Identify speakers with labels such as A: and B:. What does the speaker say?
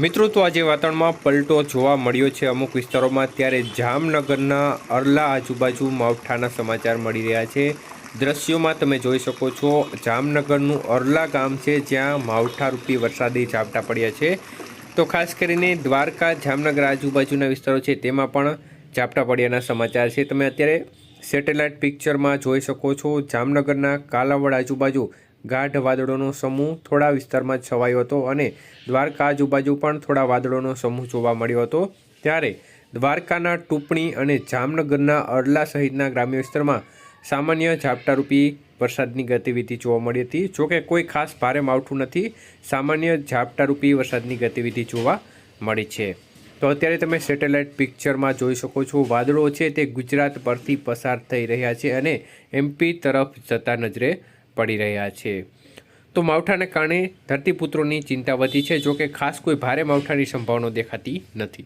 A: મિત્રો, તો આજે વાતાવરણમાં પલટો જોવા મળ્યો છે. અમુક વિસ્તારોમાં ત્યારે જામનગરના અરલા આજુબાજુ માવઠાના સમાચાર મળી રહ્યા છે. દ્રશ્યોમાં તમે જોઈ શકો છો, જામનગરનું અરલા ગામ છે, જ્યાં માવઠારૂપી વરસાદી ઝાપટા પડ્યા છે. તો ખાસ કરીને દ્વારકા, જામનગર આજુબાજુના વિસ્તારો છે, તેમાં પણ ઝાપટા પડ્યાના સમાચાર છે. તમે અત્યારે સેટેલાઇટ પિક્ચરમાં જોઈ શકો છો, જામનગરના કાલાવડ આજુબાજુ ગાઢ વાદળોનો સમૂહ થોડા વિસ્તારમાં છવાયો હતો અને દ્વારકા આજુબાજુ પણ થોડા વાદળોનો સમૂહ જોવા મળ્યો હતો. ત્યારે દ્વારકાના ટુપણી અને જામનગરના અરલા સહિતના ગ્રામ્ય વિસ્તારમાં સામાન્ય ઝાપટારૂપી વરસાદની ગતિવિધિ જોવા મળી હતી. જોકે કોઈ ખાસ ભારે માવઠું નથી, સામાન્ય ઝાપટારૂપી વરસાદની ગતિવિધિ જોવા મળી છે. તો અત્યારે તમે સેટેલાઇટ પિક્ચરમાં જોઈ શકો છો, વાદળો છે તે ગુજરાત પરથી પસાર થઈ રહ્યા છે અને એમપી તરફ જતા નજરે પડી રહ્યા છે. તો માવઠાને કારણે ધરતીપુત્રોની ચિંતા વધી છે, જોકે ખાસ કોઈ ભારે માવઠાની સંભાવના દેખાતી નથી.